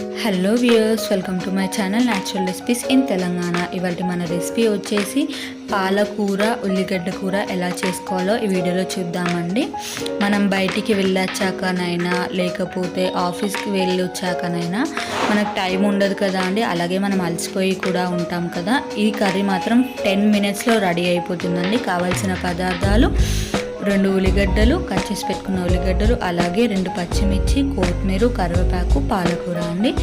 Hello viewers welcome to my channel natural recipes in Telangana ఇవాళ మన recipe వచ్చేసి పాలకూర ఉల్లిగడ్డ కూర ఎలా చేసుకోవాలో ఈ వీడియోలో చూద్దామండి. మనం బయటికి వెళ్ళొచ్చాకనైనా లేకపోతే ఆఫీస్కి వెళ్ళి వచ్చాకనైనా మనకు టైం ఉండదు కదా అండి. అలాగే మనం అలసిపోయి కూడా ఉంటాం కదా. ఈ కర్రీ మాత్రం టెన్ మినిట్స్లో రెడీ అయిపోతుందండి. కావాల్సిన పదార్థాలు రెండు ఉల్లిగడ్డలు కట్ చేసి పెట్టుకున్న ఉల్లిగడ్డలు అలాగే రెండు పచ్చిమిర్చి కొత్తిమీర కరివేపాకు పాలకూర అండి.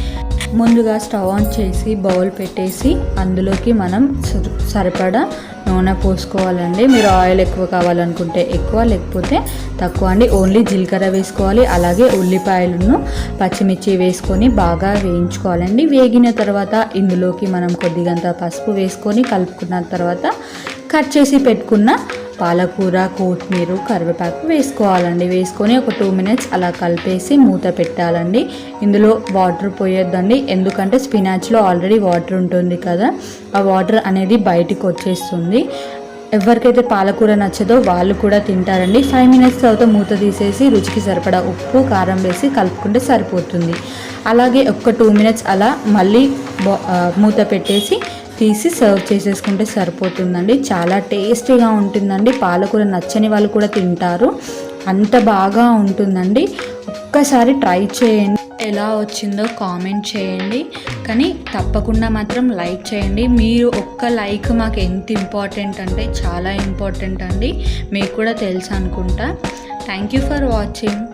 ముందుగా స్టవ్ ఆన్ చేసి బౌల్ పెట్టేసి అందులోకి మనం సరి- సరిపడా నూనె పోసుకోవాలండి. మీరు ఆయిల్ ఎక్కువ కావాలనుకుంటే ఎక్కువ లేకపోతే తక్కువ అండి. ఓన్లీ జీలకర్ర వేసుకోవాలి అలాగే ఉల్లిపాయలను పచ్చిమిర్చి వేసుకొని బాగా వేయించుకోవాలండి. వేగిన తర్వాత ఇందులోకి మనం కొద్దిగంత పసుపు వేసుకొని కలుపుకున్న తర్వాత కట్ చేసి పెట్టుకున్న పాలకూర కొత్తిమీర కరివేపాకు వేసుకోవాలండి. వేసుకొని ఒక టూ మినిట్స్ అలా కలిపేసి మూత పెట్టాలండి. ఇందులో వాటర్ పోయొద్దండి. ఎందుకంటే స్పినాచ్లో ఆల్రెడీ వాటర్ ఉంటుంది కదా. ఆ వాటర్ అనేది బయటికి వచ్చేస్తుంది. ఎవరికైతే పాలకూర నచ్చదో వాళ్ళు కూడా తింటారండి. ఫైవ్ మినిట్స్ తర్వాత మూత తీసేసి రుచికి సరిపడా ఉప్పు కారం వేసి కలుపుకుంటే సరిపోతుంది. అలాగే ఒక టూ మినిట్స్ అలా మళ్ళీ మూత పెట్టేసి తీసి సర్వ్ చేసేసుకుంటే సరిపోతుందండి. చాలా టేస్టీగా ఉంటుందండి. పాలకూర నచ్చని వాళ్ళు కూడా తింటారు. అంత బాగా ఉంటుందండి. ఒక్కసారి ట్రై చేయండి. ఎలా వచ్చిందో కామెంట్ చేయండి. కానీ తప్పకుండా మాత్రం లైక్ చేయండి. మీరు ఒక్క లైక్ మాకు ఎంత ఇంపార్టెంట్ అంటే చాలా ఇంపార్టెంట్ అండి. మీకు కూడా తెలుసు అనుకుంటా. Thank you for watching.